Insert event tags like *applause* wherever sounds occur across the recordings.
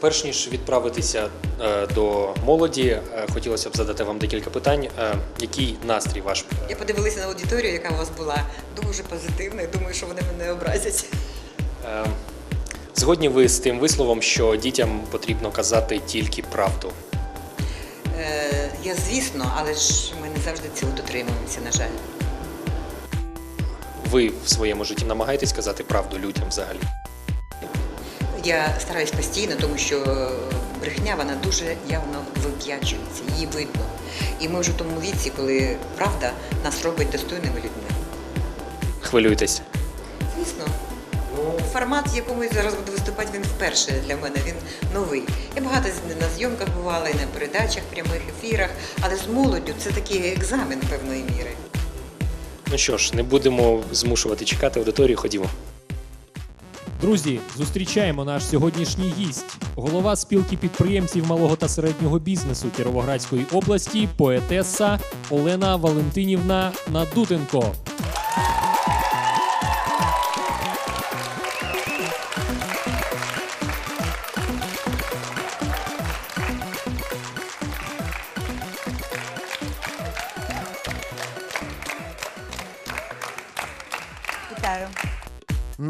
Перш ніж відправитися е, до молоді, е, хотілося б задати вам декілька питань. Е, який настрій ваш? Я подивилася на аудиторію, яка у вас була дуже позитивна. Думаю, що вони мене образять. Згодні ви з тим висловом, що дітям потрібно казати тільки правду. Е, я звісно, але ж ми не завжди цього дотримуємося, на жаль. Ви в своєму житті намагаєтесь казати правду людям взагалі? Я стараюсь постійно, тому що брехня вона дуже явно вип'ячується, її видно. І ми вже в тому віці, коли правда нас робить достойними людьми. Хвилюєтесь? Формат, в якому я зараз буду виступати, він вперше для мене, він новий. Я багато з- на зйомках бувала і на передачах, прямих ефірах, але з молоддю це такий екзамен певної міри. Ну що ж, не будемо змушувати чекати аудиторію. Ходімо. Друзі, зустрічаємо наш сьогоднішній гість, голова спілки підприємців малого та середнього бізнесу Кіровоградської області, поетеса Олена Валентинівна Надутенко.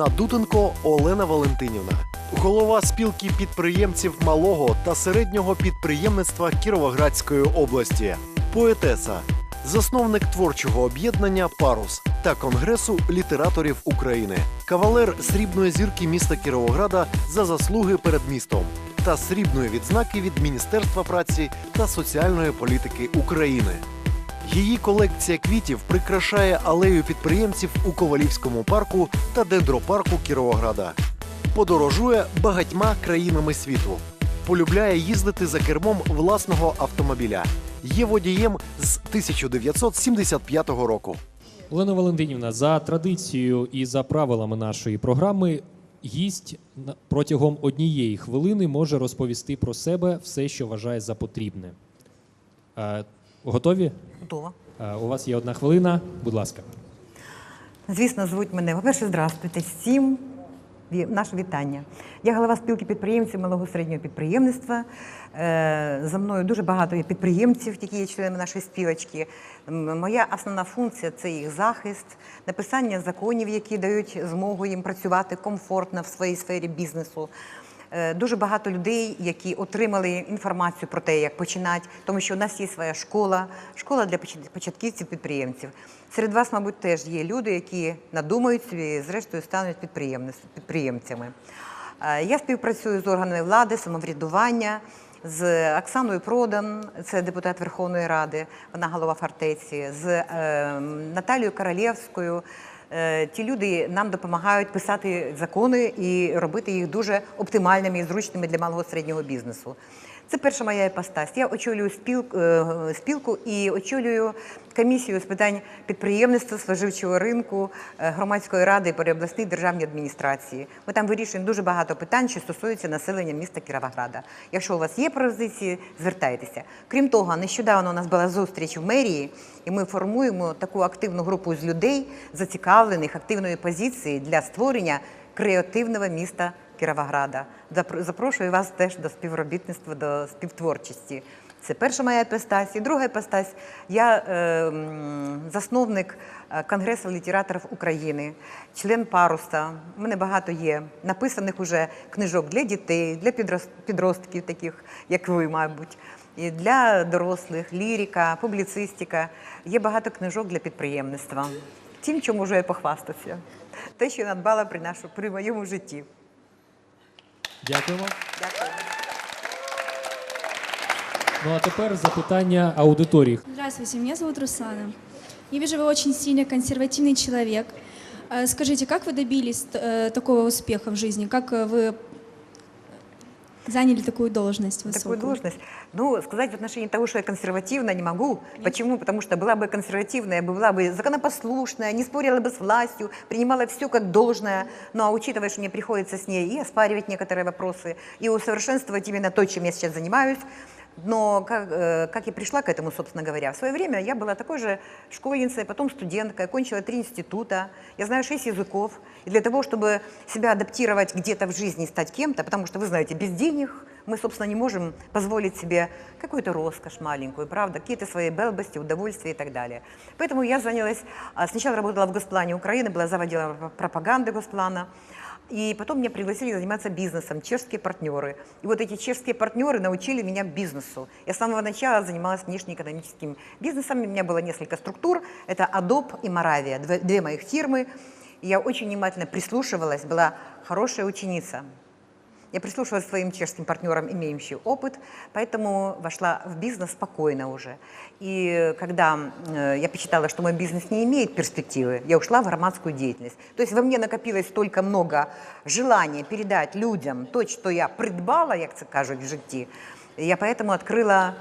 Надутенко Олена Валентинівна, голова спілки підприємців малого та середнього підприємництва Кіровоградської області, поетеса, засновник творчого об'єднання Парус та Конгресу літераторів України, кавалер срібної зірки міста Кіровограда за заслуги перед містом та срібної відзнаки від Міністерства праці та соціальної політики України. Її колекція квітів прикрашає алею підприємців у Ковалівському парку та дендропарку Кіровограда. Подорожує багатьма країнами світу. Полюбляє їздити за кермом власного автомобіля. Є водієм з 1975 року. Олена Валентинівна, за традицією і за правилами нашої програми, гість протягом однієї хвилини може розповісти про себе все, що вважає за потрібне. Е, Готові? Готова. Е, У вас є одна хвилина. Будь ласка. Звісно, звуть мене. По-перше, здравствуйте всім. Наше вітання. Я голова спілки підприємців малого середнього підприємництва. Е, За мною дуже багато є підприємців, які є членами нашої спілочки. Моя основна функція це їх захист, написання законів, які дають змогу їм працювати комфортно в своїй сфері бізнесу. Е, Дуже багато людей, які отримали інформацію про те, як починати, тому що у нас є своя школа, школа для початківців підприємців. Серед вас, мабуть, теж є люди, які надумають собі, і зрештою стануть підприємцями. Е, Я співпрацюю з органами влади, самоврядування. З Оксаною Продан, це депутат Верховної Ради, вона голова фортеці, з е, Наталією Королєвською, Ті люди нам допомагають писати закони і робити їх дуже оптимальними і зручними для малого середнього бізнесу. Це перша моя іпостась. Я очолюю спілку, спілку і очолюю комісію з питань підприємництва, споживчого ринку, е, громадської ради при обласній державній адміністрації. Ми там вирішуємо дуже багато питань, що стосуються населення міста Кіровограда. Якщо у вас є пропозиції, звертайтеся. Крім того, нещодавно у нас була зустріч в мерії, і ми формуємо таку активну групу з людей, зацікавлених активної позиції для створення креативного міста Кіровограда. Запро- Запрошую вас теж до співробітництва, до співтворчості. Це перша моя епостась. І друга епостась. Я е, засновник Конгресу літераторів України, член паруса. У мене багато є написаних уже книжок для дітей, для підрос- підростків, таких як ви, мабуть, і для дорослих, лірика, публіцистика. Є багато книжок для підприємництва. Тим, чим можу я похвастатися. Те, що надбала при, нашу, при моєму житті. Дякуємо. Дякую. Ну а тепер запитання аудиторії. Здравствуйте, меня зовут Руслана. Я вижу, вы очень сильно консервативный человек. Э, Скажите, как вы добились э, такого успеха в жизни? Как э, вы заняли такую должность высокую? Такую должность. Ну, сказать в отношении того, что я консервативна, не могу. Почему? Потому что была бы консервативная, была бы законопослушная, не спорила бы с властью, принимала все как должное. Ну, а учитывая, что мне приходится с ней и оспаривать некоторые вопросы, и усовершенствовать именно то, чем я сейчас занимаюсь, Но как, э, как я пришла к этому, собственно говоря, в свое время я была такой же школьницей, потом студенткой, окончила три института, я знаю шесть языков. И для того, чтобы себя адаптировать где-то в жизни стать кем-то, потому что, вы знаете, без денег мы, собственно, не можем позволить себе какую-то роскошь маленькую, правда, какие-то свои белбости, удовольствия и так далее. Поэтому я занялась, а, сначала работала в Госплане Украины, была заводила пропаганды Госплана, и потом меня пригласили заниматься бизнесом, чешские партнеры. И вот эти чешские партнеры научили меня бизнесу. Я с самого начала занималась внешнеэкономическим бизнесом. У меня было несколько структур. Это Adobe и две, две моих фирмы. И я очень внимательно прислушивалась, была хорошая ученица. Я прислушивалась к своим чешским партнерам, имеющим опыт, поэтому вошла в бизнес спокойно уже. И когда э, я посчитала, что мой бизнес не имеет перспективы, я ушла в громадскую деятельность. То есть во мне накопилось столько много желания передать людям то, что я придбала, як це кажуть в житті. Я поэтому открыла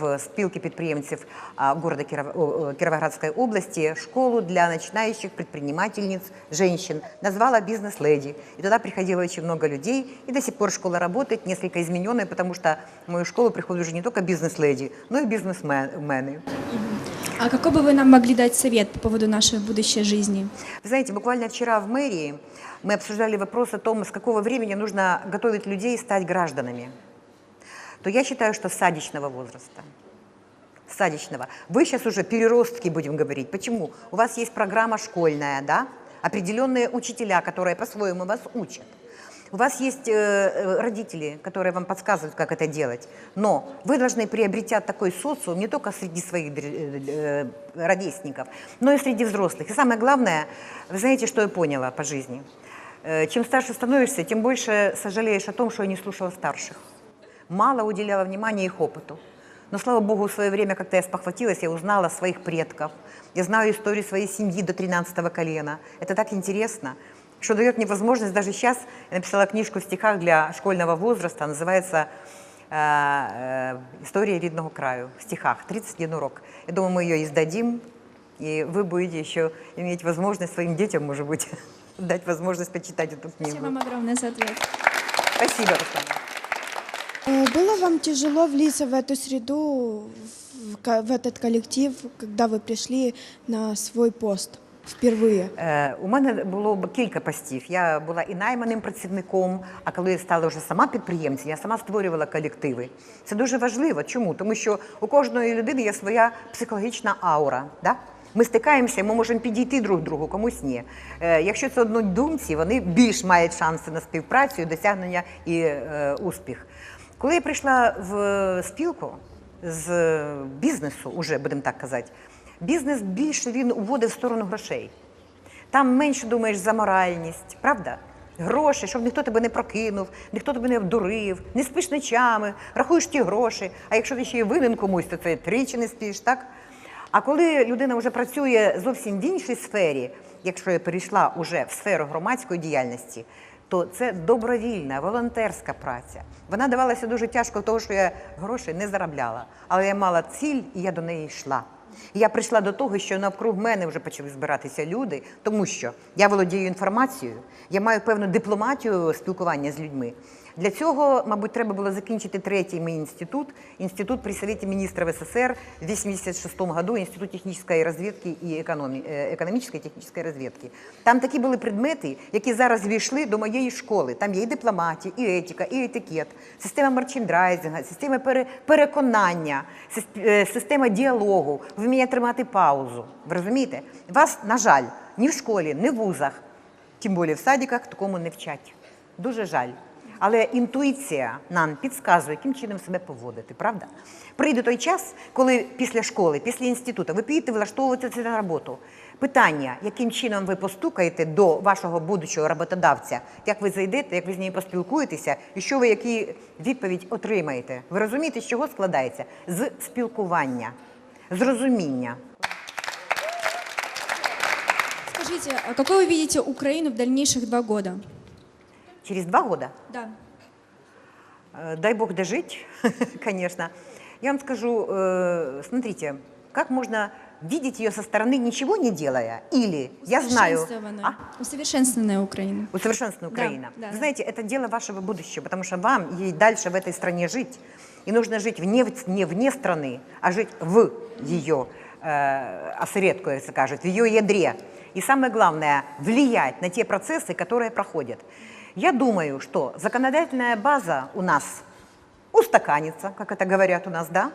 в спілки підприємців а, города Киров- о, о, Кировоградской области школу для начинающих предпринимательниц, женщин. Назвала «Бизнес-леди». И туда приходило очень много людей. И до сих пор школа работает, несколько измененная, потому что в мою школу приходят уже не только бизнес-леди, но и бизнесмены. А какой бы вы нам могли дать совет по поводу нашей будущей жизни? Вы знаете, буквально вчера в мэрии мы обсуждали вопрос о том, с какого времени нужно готовить людей стать гражданами. То я считаю, что садичного возраста. Садичного. Вы сейчас уже переростки, будем говорить. Почему? У вас есть программа школьная, да? Определенные учителя, которые по-своему вас учат. У вас есть э, э, родители, которые вам подсказывают, как это делать. Но вы должны, приобретя такой социум, не только среди своих э, э, ровесников, но и среди взрослых. И самое главное, вы знаете, что я поняла по жизни? Э, чем старше становишься, тем больше сожалеешь о том, что я не слушала старших. Мало уделяла внимания их опыту. Но, слава богу, в свое время, когда я спохватилась, я узнала своих предков. Я знаю историю своей семьи до 13 колена. Это так интересно, что дает мне возможность даже сейчас. Я написала книжку в стихах для школьного возраста, называется э, э, «История видного краю» в стихах, 31 урок. Я думаю, мы ее издадим, и вы будете еще иметь возможность своим детям, может быть, *laughs* дать возможность почитать эту книгу. Спасибо вам огромное за ответ. Спасибо, Руслан. Э, Было вам тяжело влиться в эту среду, в ко- в этот коллектив, когда вы пришли на свой пост впервые? Е, У мене було б кілька постів. Я була і найманим працівником, а коли я стала вже сама підприємцем, я сама створювала колективи. Це дуже важливо. Чому? Тому що у кожної людини є своя психологічна аура. Да? Ми стикаємося, ми можемо підійти друг другу, комусь ні. Е, якщо це однодумці, вони більш мають шанси на співпрацю, і досягнення і е, успіх. Коли я прийшла в спілку з бізнесу, уже будемо так казати, бізнес більше він уводив в сторону грошей. Там менше думаєш за моральність, правда? Гроші, щоб ніхто тебе не прокинув, ніхто тебе не обдурив, не спиш ночами, рахуєш ті гроші. А якщо ти ще й винен комусь, то це тричі не спиш, так? А коли людина вже працює зовсім в іншій сфері, якщо я перейшла вже в сферу громадської діяльності, то це добровільна, волонтерська праця. Вона давалася дуже тяжко, тому що я грошей не заробляла. Але я мала ціль і я до неї йшла. І Я прийшла до того, що навкруг мене вже почали збиратися люди, тому що я володію інформацією, я маю певну дипломатію спілкування з людьми. Для цього, мабуть, треба було закінчити третій мій інститут, інститут при Совете министров СССР в 86 году, Інститут технічної розвідки і е, економічної технічної розвідки. Там такі були предмети, які зараз війшли до моєї школи. Там є і дипломатія, і етика, і етикет, система мерчендайзинга, система пере... переконання, е, система діалогу, вміння тримати паузу. Ви розумієте? Вас, на жаль, ні в школі, ні в вузах, тим більше в садиках такому не вчать. Дуже жаль. Але інтуїція нам підказує, яким чином себе поводити, правда? Прийде той час, коли після школи, після інституту ви підете влаштовуватися на роботу. Питання, яким чином ви постукаєте до вашого будучого роботодавця, як ви зайдете, як ви з нею поспілкуєтеся, і що ви які відповідь отримаєте. Ви розумієте, з чого складається? З спілкування, з розуміння. Скажите, а какой вы видите Украину в дальнейших два года? Через два года Да. Э, Дай бог дожить, *laughs* конечно. Я вам скажу, э, смотрите, как можно видеть ее со стороны, ничего не делая, или я знаю... Усовершенствованная. А? Усовершенствованная Украина. Усовершенствованная Украина. да, Вы да. знаете, это дело вашего будущего, потому что вам ей дальше в этой стране жить. И нужно жить вне, не вне страны, а жить в ее э, осередку, если скажут, в ее ядре. И самое главное, влиять на те процессы, которые проходят. Я думаю, что законодательная база у нас устаканится, как это говорят у нас, да?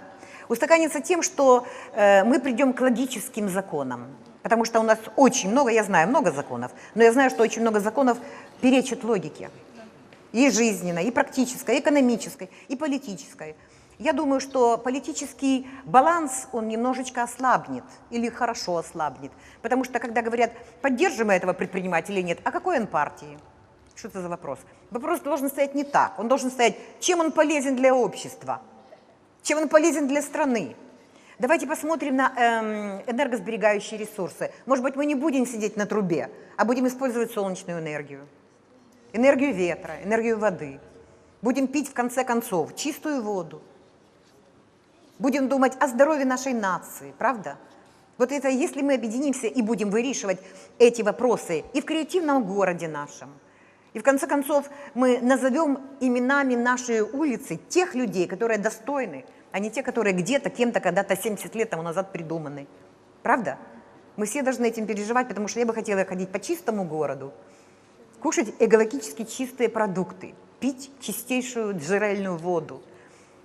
Устаканится тем, что э, мы придем к логическим законам. Потому что у нас очень много, я знаю много законов, но я знаю, что очень много законов перечат логике. И жизненной, и практической, и экономической, и политической. Я думаю, что политический баланс, он немножечко ослабнет или хорошо ослабнет. Потому что, когда говорят, поддержим мы этого предпринимателя или нет, а какой он партии? Что это за вопрос? Вопрос должен стоять не так. Он должен стоять, чем он полезен для общества, чем он полезен для страны. Давайте посмотрим на эм, энергосберегающие ресурсы. Может быть, мы не будем сидеть на трубе, а будем использовать солнечную энергию, энергию ветра, энергию воды. Будем пить, в конце концов, чистую воду. Будем думать о здоровье нашей нации, правда? Вот это, если мы объединимся и будем вырешивать эти вопросы и в креативном городе нашем, и в конце концов мы назовем именами нашей улицы тех людей, которые достойны, а не те, которые где-то, кем-то, когда-то 70 лет тому назад придуманы. Правда? Мы все должны этим переживать, потому что я бы хотела ходить по чистому городу, кушать экологически чистые продукты, пить чистейшую джерельную воду.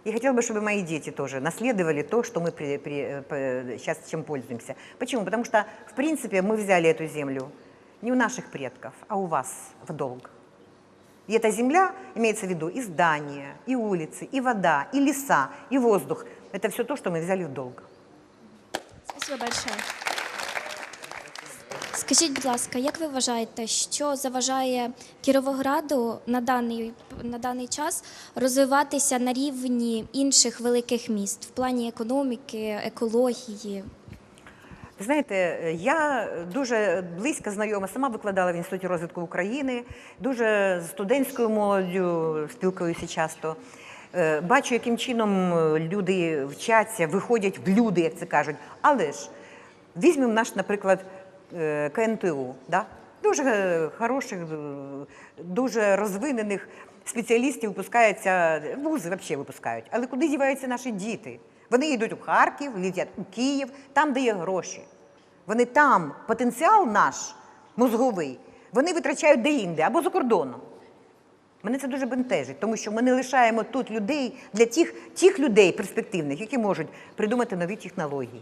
И хотела бы, чтобы мои дети тоже наследовали то, что мы при- при- э, сейчас чем пользуемся. Почему? Потому что, в принципе, мы взяли эту землю не у наших предков, а у вас в долг. И эта земля, имеется в виду и здания, и улицы, и вода, и леса, и воздух. Это все то, что мы взяли в долг. Спасибо большое. Скажіть, будь ласка, як ви вважаєте, що заважає Кіровограду на даний, на даний час розвиватися на рівні інших великих міст в плані економіки, екології? Знаєте, я дуже близько знайома, сама викладала в Інституті розвитку України, дуже з студентською молоддю спілкуюся часто. Е, Бачу, яким чином люди вчаться, виходять в люди, як це кажуть. Але ж візьмемо наш, наприклад, е, КНТУ, да? дуже хороших, дуже розвинених спеціалістів випускаються, вузи взагалі випускають. Але куди діваються наші діти? Вони йдуть у Харків, летять у Київ, там, де є гроші. Вони там, потенціал наш мозговий, вони витрачають де-інде або за кордоном. Мене це дуже бентежить, тому що ми не лишаємо тут людей для тих, тих людей перспективних, які можуть придумати нові технології.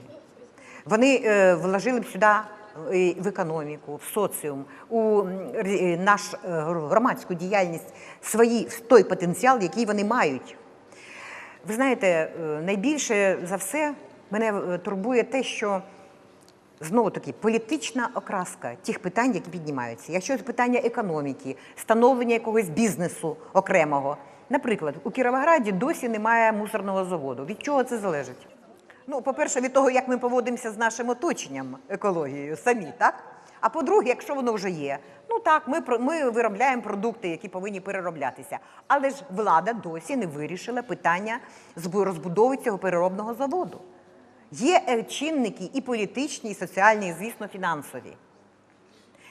Вони е, вложили б сюди е, в економіку, в соціум, у м, р- наш е, громадську діяльність свої, той потенціал, який вони мають. Ви знаєте, е, найбільше за все мене е, турбує те, що знову таки політична окраска тих питань, які піднімаються. Якщо це питання економіки, становлення якогось бізнесу окремого. Наприклад, у Кіровограді досі немає мусорного заводу. Від чого це залежить? Ну, по-перше, від того, як ми поводимося з нашим оточенням, екологією самі, так? А по-друге, якщо воно вже є, ну так, ми, ми виробляємо продукти, які повинні перероблятися. Але ж влада досі не вирішила питання збу- розбудови цього переробного заводу. Є е, чинники і політичні, і соціальні, і, звісно, фінансові.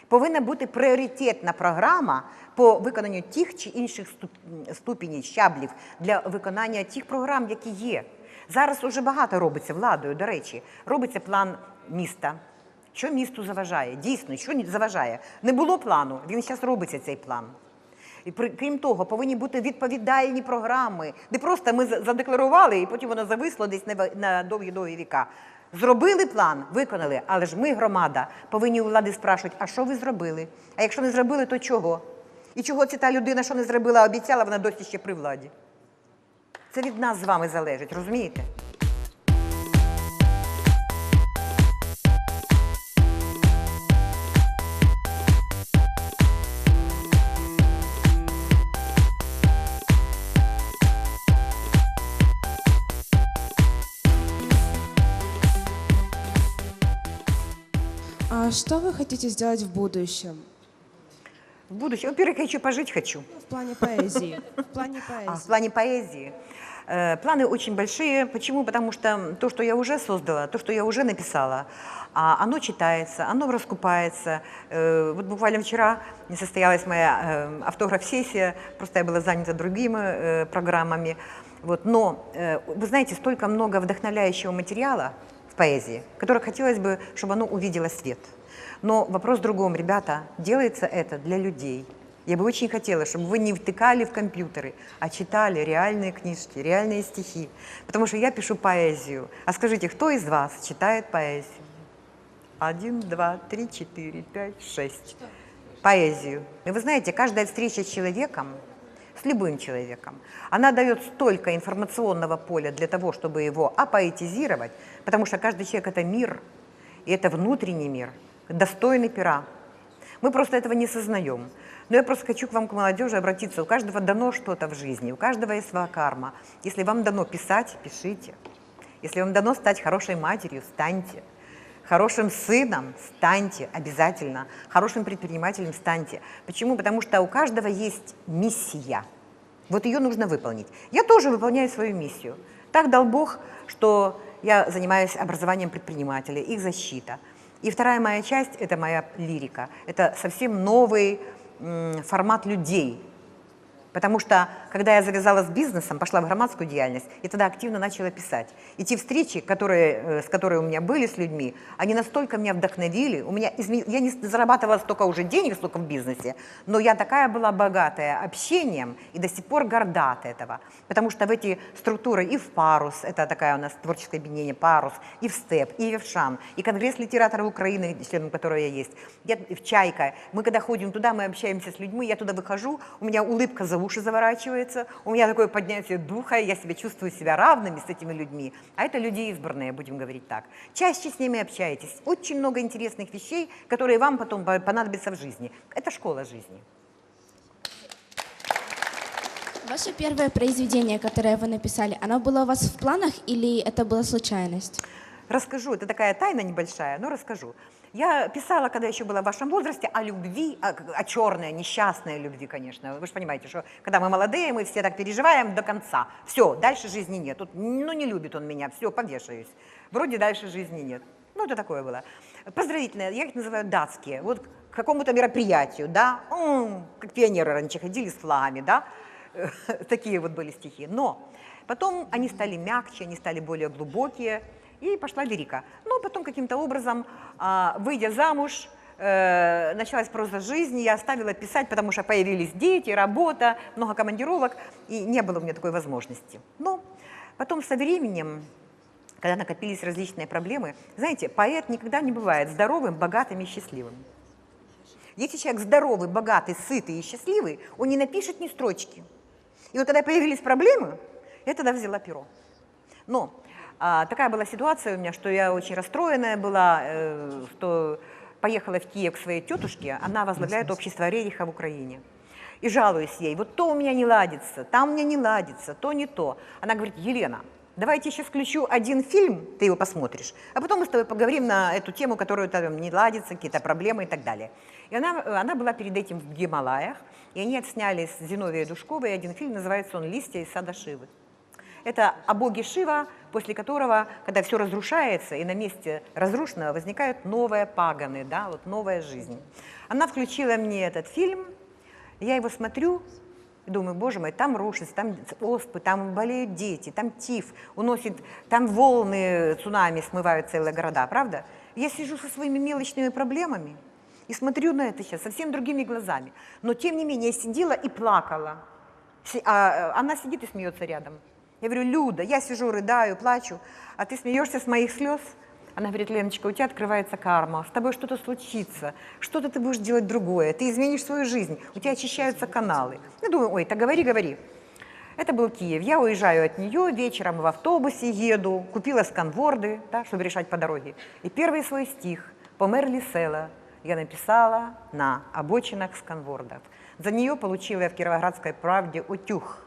Повинна бути пріоритетна програма по виконанню тих чи інших ступ- ступенів, щаблів для виконання тих програм, які є. Зараз уже багато робиться владою, до речі, робиться план міста. Що місту заважає? Дійсно, що заважає? Не було плану, він зараз робиться цей план. І крім того, повинні бути відповідальні програми. Не просто ми задекларували, і потім воно зависло десь на довгі-довгі віка. Зробили план, виконали, але ж ми, громада, повинні у влади спрашувати, а що ви зробили? А якщо не зробили, то чого? І чого це та людина, що не зробила, обіцяла, вона досі ще при владі? Це від нас з вами залежить, розумієте? Что вы хотите сделать в будущем? В будущем, во-первых, я хочу пожить хочу. В плане поэзии. В плане А, в поэзии. плане поэзии. Э, Планы очень большие. Почему? Потому что то, что я уже создала, то, что я уже написала, а, оно читается, оно раскупается. Э, Вот буквально вчера не состоялась моя э, автограф-сессия, просто я была занята другими программами. Вот, но, вы знаете, столько много вдохновляющего материала в поэзии, который хотелось бы, чтобы оно увидело свет. Но вопрос в другом, ребята, делается это для людей. Я бы очень хотела, чтобы вы не втыкали в компьютеры, а читали реальные книжки, реальные стихи. Потому что я пишу поэзию. А скажите, кто из вас читает поэзию? Один, два, три, четыре, пять, шесть. Поэзию. И вы знаете, каждая встреча с человеком, с любым человеком, она дает столько информационного поля для того, чтобы его апоэтизировать, потому что каждый человек – это мир, и это внутренний мир, достойный пера. Мы просто этого не сознаем. Но я просто хочу к вам, к молодежи, обратиться. У каждого дано что-то в жизни, у каждого есть своя карма. Если вам дано писать, пишите. Если вам дано стать хорошей матерью, станьте. Хорошим сыном станьте обязательно. Хорошим предпринимателем станьте. Почему? Потому что у каждого есть миссия. Вот ее нужно выполнить. Я тоже выполняю свою миссию. Так дал Бог, что я занимаюсь образованием предпринимателей, их защита. И вторая моя часть – это моя лирика. Это совсем новый формат людей. Потому что, когда я завязала с бизнесом, пошла в громадскую деятельность, и тогда активно начала писать. И те встречи, которые, э, с которые у меня были с людьми, они настолько меня вдохновили. У меня изме- Я не зарабатывала столько уже денег, столько в бизнесе, но я такая была богатая общением и до сих пор горда от этого. Потому что в эти структуры и в «Парус», это такая у нас творческое объединение «Парус», и в «СТЕП», и в «Евшан», и Конгресс литераторов Украины, членом которого я есть, я в «Чайка». Мы когда ходим туда, мы общаемся с людьми, я туда выхожу, у меня улыбка за уши заворачивается, у меня такое поднятие духа, я себя чувствую себя равными с этими людьми. А это люди избранные, будем говорить так. Чаще с ними общаетесь. Очень много интересных вещей, которые вам потом по- понадобятся в жизни. Это школа жизни. Ваше первое произведение, которое вы написали, оно было у вас в планах или это была случайность? Расскажу, это такая тайна небольшая, но расскажу. Я писала, когда еще была в вашем возрасте, о любви, о, о черной, несчастной любви, конечно. Вы же понимаете, что когда мы молодые, мы все так переживаем до конца. Все, дальше жизни нет. Тут, ну, не любит он меня, все, повешаюсь. Вроде дальше жизни нет. Ну, это такое было. Поздравительные, я их называю датские. Вот к какому-то мероприятию, да, м, как пионеры раньше ходили с флагами, да, *laughs* такие вот были стихи. Но потом они стали мягче, они стали более глубокие, и пошла лирика. Но потом каким-то образом, а, выйдя замуж, э, началась проза жизни, я оставила писать, потому что появились дети, работа, много командировок, и не было у меня такой возможности. Но потом со временем, когда накопились различные проблемы, знаете, поэт никогда не бывает здоровым, богатым и счастливым. Если человек здоровый, богатый, сытый и счастливый, он не напишет ни строчки. И вот когда появились проблемы, я тогда взяла перо. Но а, такая была ситуация у меня, что я очень расстроенная была, э, что поехала в Киев к своей тетушке, она возглавляет общество Рериха в Украине. И жалуюсь ей, вот то у меня не ладится, там у меня не ладится, то не то. Она говорит, Елена, давай я тебе сейчас включу один фильм, ты его посмотришь, а потом мы с тобой поговорим на эту тему, которую там не ладится, какие-то проблемы и так далее. И она, она была перед этим в Гималаях, и они отсняли с Зиновией Душковой один фильм, называется он «Листья из сада Шивы». Это о боге Шива, после которого, когда все разрушается, и на месте разрушенного возникают новые паганы, да, вот новая жизнь. Она включила мне этот фильм, я его смотрю, думаю, боже мой, там рушится, там оспы, там болеют дети, там тиф, уносит, там волны цунами смывают целые города, правда? Я сижу со своими мелочными проблемами и смотрю на это сейчас совсем другими глазами. Но тем не менее я сидела и плакала. А э, она сидит и смеется рядом. Я говорю, Люда, я сижу, рыдаю, плачу, а ты смеешься с моих слез? Она говорит, Леночка, у тебя открывается карма, с тобой что-то случится, что-то ты будешь делать другое, ты изменишь свою жизнь, у тебя очищаются каналы. Я думаю, ой, так говори, говори. Это был Киев. Я уезжаю от нее, вечером в автобусе еду, купила сканворды, да, чтобы решать по дороге. И первый свой стих «Померли села» я написала на обочинах сканвордов. За нее получила я в Кировоградской правде утюг.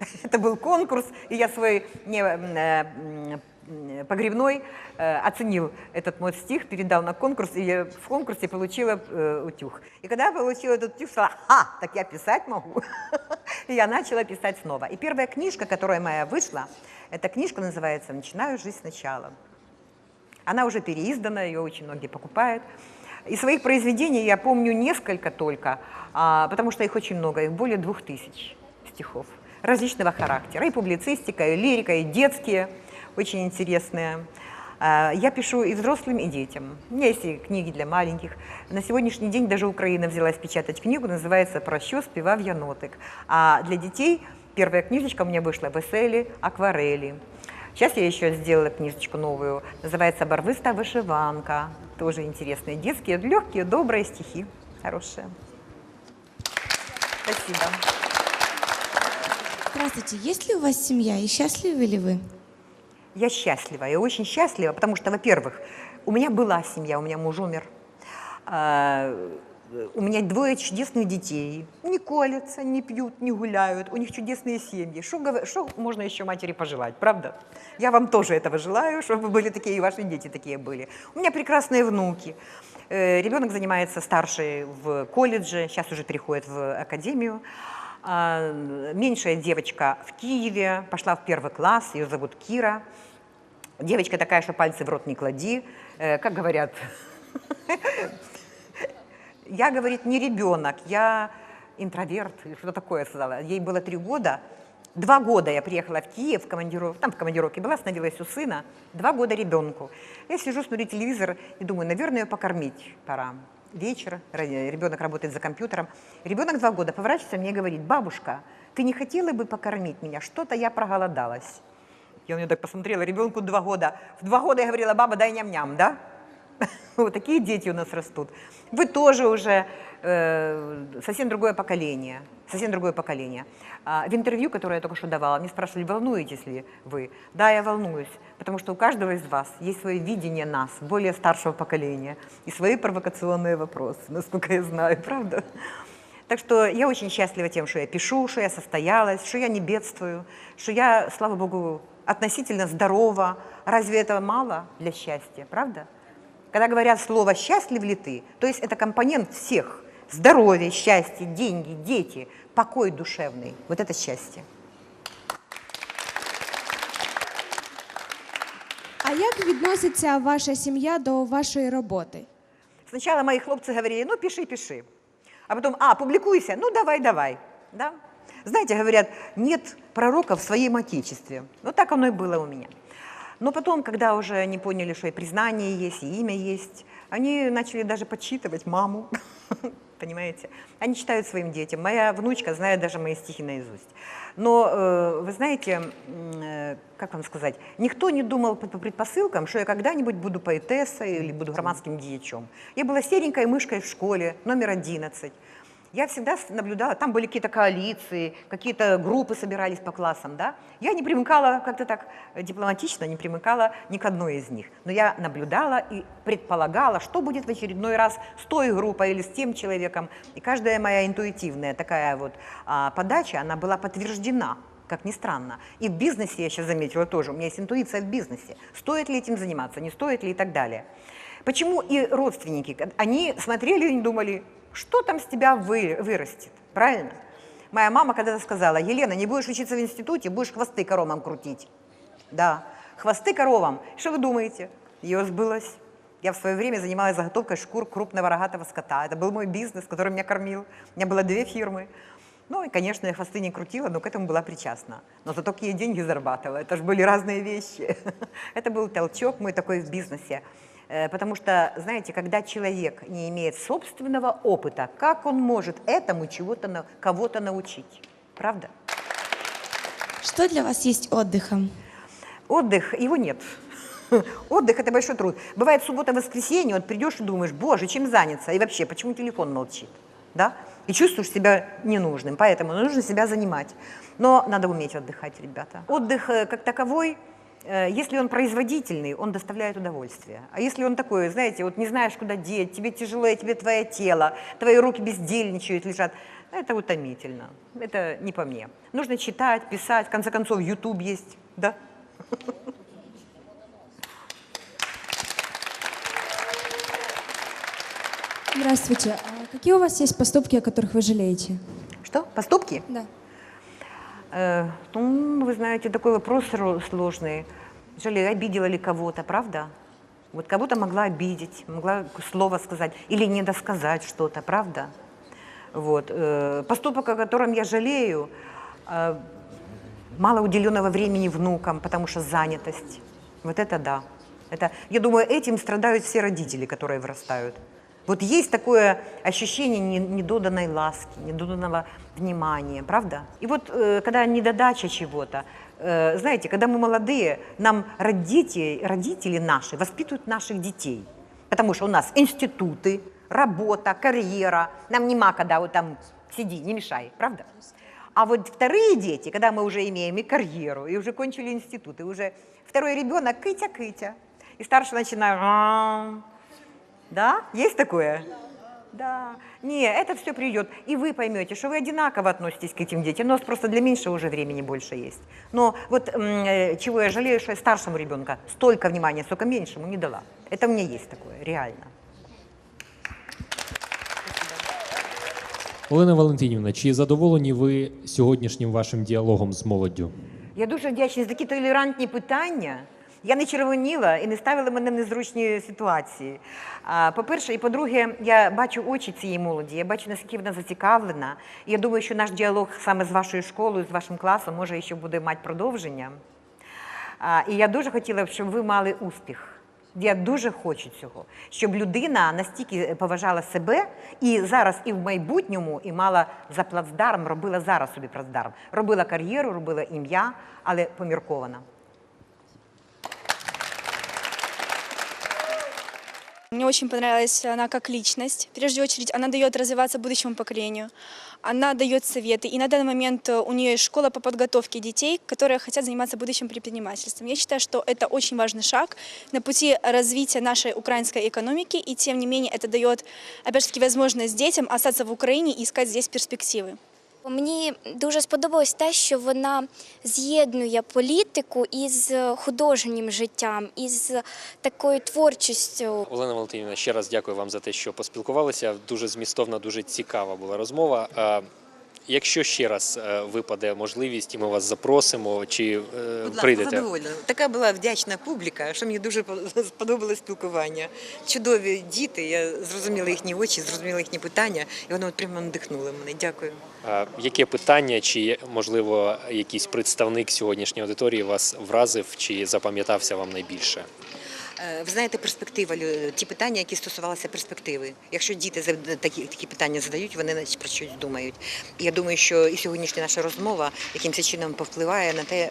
*laughs* Это был конкурс, и я свой не, э, м, погребной э, оценил этот мой стих, передал на конкурс, и в конкурсе получила э, утюг. И когда я получила этот утюг, сказала, ха, так я писать могу. *laughs* И я начала писать снова. И первая книжка, которая моя вышла, эта книжка называется «Начинаю жизнь сначала». Она уже переиздана, ее очень многие покупают. Из своих произведений я помню несколько только, а, потому что их очень много, их более двух тысяч стихов. Различного характера. И публицистика, и лирика, и детские, очень интересные. А, Я пишу и взрослым, и детям. У меня есть и книги для маленьких. На сегодняшний день даже Украина взялась печатать книгу, называется «Про що співав янотик». А для детей первая книжечка у меня вышла «Веселі акварели». Сейчас я еще сделала книжечку новую, называется «Барвиста вышиванка». Тоже интересные детские, легкие, добрые стихи, хорошие. Спасибо. Здравствуйте, есть ли у вас семья и счастливы ли вы? Я счастлива, я очень счастлива, потому что, во-первых, у меня была семья, у меня муж умер. А, У меня двое чудесных детей. Не колятся, не пьют, не гуляют. У них чудесные семьи. Что можно еще матери пожелать, правда? Я вам тоже этого желаю, чтобы вы были такие, и ваши дети такие были. У меня прекрасные внуки. Э, Ребенок занимается старший в колледже, сейчас уже переходит в академию. А, Меньшая девочка в Киеве, пошла в первый класс, ее зовут Кира. Девочка такая, что пальцы в рот не клади. Э, Как говорят, *laughs* я, говорит, не ребенок, я интроверт, что такое сказала. Ей было три года. Два года я приехала в Киев, в командиров... там в командировке была, остановилась у сына. Два года ребенку. Я сижу, смотрю телевизор и думаю, наверное, ее покормить пора. Вечер, ребенок работает за компьютером. Ребенок два года поворачивается мне и говорит, бабушка, ты не хотела бы покормить меня? Что-то я проголодалась. Я на нее так посмотрела, ребенку два года. В два года я говорила, баба, дай ням-ням, да? *laughs* Вот такие дети у нас растут. Вы тоже уже э, совсем другое поколение. Совсем другое поколение. А, в интервью, которое я только что давала, мне спрашивали, волнуетесь ли вы? Да, я волнуюсь, потому что у каждого из вас есть свое видение нас, более старшего поколения, и свои провокационные вопросы, *laughs* насколько я знаю, правда? Так что я очень счастлива тем, что я пишу, что я состоялась, что я не бедствую, что я, слава богу, относительно здорова. Разве этого мало для счастья, правда? Когда говорят слово «счастлив ли ты», то есть это компонент всех. Здоровье, счастье, деньги, дети, покой душевный. Вот это счастье. А як відноситься ваша сім'я до вашої роботи? Сначала мои хлопцы говорили, ну, пиши, пиши. А потом, а, публикуйся, ну, давай, давай. Да? Знаете, говорят, нет пророка в своем отечестве. Ну, так оно и было у меня. Но потом, когда уже они поняли, что и признание есть, и имя есть, они начали даже подсчитывать маму. *laughs* Понимаете? Они читают своим детям. Моя внучка знает даже мои стихи наизусть. Но, э, вы знаете, э, как вам сказать, никто не думал по предпосылкам, что я когда-нибудь буду поэтессой или буду громадским дьячом. Я была серенькой мышкой в школе, номер 11. Я всегда наблюдала, там были какие-то коалиции, какие-то группы собирались по классам, да. Я не примыкала как-то так э, дипломатично, не примыкала ни к одной из них. Но я наблюдала и предполагала, что будет в очередной раз с той группой или с тем человеком. И каждая моя интуитивная такая вот а, подача, она была подтверждена как ни странно. И в бизнесе, я сейчас заметила тоже, у меня есть интуиция в бизнесе. Стоит ли этим заниматься, не стоит ли и так далее. Почему и родственники, они смотрели и думали, что там с тебя вы, вырастет, правильно? Моя мама когда-то сказала, Елена, не будешь учиться в институте, будешь хвосты коровам крутить. Да, хвосты коровам. Что вы думаете? Ее сбылось. Я в свое время занималась заготовкой шкур крупного рогатого скота. Это был мой бизнес, который меня кормил. У меня было две фирмы. Ну и, конечно, я хвосты не крутила, но к этому была причастна. Но зато какие деньги зарабатывала. Это же были разные вещи. *laughs* Это был толчок мой такой в бизнесе. Э, Потому что, знаете, когда человек не имеет собственного опыта, как он может этому чего-то, кого-то научить? Правда? Что для вас есть отдыхом? Отдых, его нет. *laughs* Отдых – это большой труд. Бывает суббота-воскресенье, вот придешь и думаешь, боже, чем заняться? И вообще, почему телефон молчит? Да? И чувствуешь себя ненужным, поэтому нужно себя занимать. Но надо уметь отдыхать, ребята. Отдых э, как таковой, если он производительный, он доставляет удовольствие. А если он такой, знаете, вот не знаешь, куда деть, тебе тяжело, и тебе твое тело, твои руки бездельничают, лежат, это утомительно. Это не по мне. Нужно читать, писать, в конце концов, YouTube есть, да? Здравствуйте. А какие у вас есть поступки, о которых вы жалеете? Что? Поступки? Да. Э, ну, вы знаете, такой вопрос ро- сложный. Жалею, обидела ли кого-то, правда? Вот кого-то могла обидеть, могла слово сказать или не досказать что-то, правда? Вот. э, Поступок, о котором я жалею, э, мало уделенного времени внукам, потому что занятость. Вот это да. Это, я думаю, этим страдают все родители, которые вырастают. Вот есть такое ощущение не- недоданной ласки, недоданного внимания, правда? И вот э, когда недодача чего-то, э, знаете, когда мы молодые, нам родители, родители наши воспитывают наших детей. Потому что у нас институты, работа, карьера. Нам нема когда вот там сиди, не мешай, правда? А вот вторые дети, когда мы уже имеем и карьеру, и уже кончили институт, и уже второй ребенок кытя-кытя, и старший начинает. Да? Есть такое? Да. Не, это все придет. И вы поймете, что вы одинаково относитесь к этим детям. У нас просто для меньшего уже времени больше есть. Но вот м, э, чего я жалею, что я старшему ребенку столько внимания, столько меньшему не дала. Это у меня есть такое, реально. Олена Валентинівна, чи задоволені ви сьогоднішнім вашим діалогом з молоддю? Я дуже вдячна за такі толерантні питання. Я не червоніла і не ставила мене в незручні ситуації. По-перше, і по-друге, я бачу очі цієї молоді, я бачу, наскільки вона зацікавлена. Я думаю, що наш діалог саме з вашою школою, з вашим класом, може ще буде мати продовження. І я дуже хотіла б, щоб ви мали успіх. Я дуже хочу цього, щоб людина настільки поважала себе і зараз, і в майбутньому, і мала за плацдарм, робила зараз собі плацдарм, робила кар'єру, робила ім'я, але поміркована. Мне очень понравилась она как личность. В прежде очередь, она дает развиваться будущему поколению. Она дает советы. И на данный момент э, у нее есть школа по подготовке детей, которые хотят заниматься будущим предпринимательством. Я считаю, что это очень важный шаг на пути развития нашей украинской экономики. И тем не менее, это дает, опять же возможность детям остаться в Украине и искать здесь перспективы. Мені дуже сподобалось те, що вона з'єднує політику із художнім життям, із такою творчістю. Олена Валентинівна, ще раз дякую вам за те, що поспілкувалися. Дуже змістовна, дуже цікава була розмова. Якщо ще раз е, випаде можливість, і ми вас запросимо, чи е, Будь ласка, прийдете? задоволена. Така була вдячна публіка, що мені дуже по- *laughs* сподобалось спілкування. Чудові діти, я зрозуміла їхні очі, зрозуміла їхні питання, і воно прямо надихнуло мене. Дякую. А, Яке питання, чи можливо якийсь представник сьогоднішньої аудиторії вас вразив чи запам'ятався вам найбільше? Е, Ви знаєте, перспектива ті питання, які стосувалися перспективи. Якщо діти такі, такі питання задають, вони про щось думають. Я думаю, що і сьогоднішня наша розмова якимось чином повпливає на те,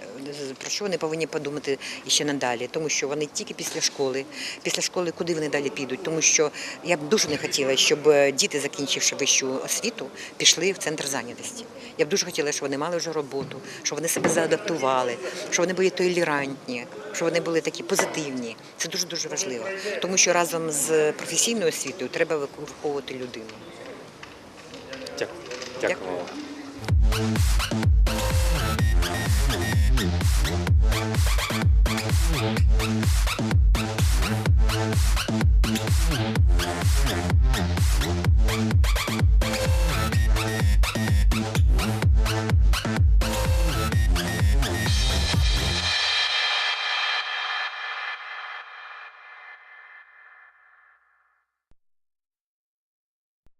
про що вони повинні подумати іще надалі. Тому що вони тільки після школи, після школи, куди вони далі підуть. Тому що я б дуже не хотіла, щоб е, діти, закінчивши вищу освіту, пішли в центр зайнятості. Я б дуже хотіла, щоб вони мали вже роботу, щоб вони себе заадаптували, щоб вони були толерантні, щоб вони були такі позитивні. Це дуже дуже дуже важливо, тому що разом з професійною освітою треба виховувати людину. Дякую. Дякую.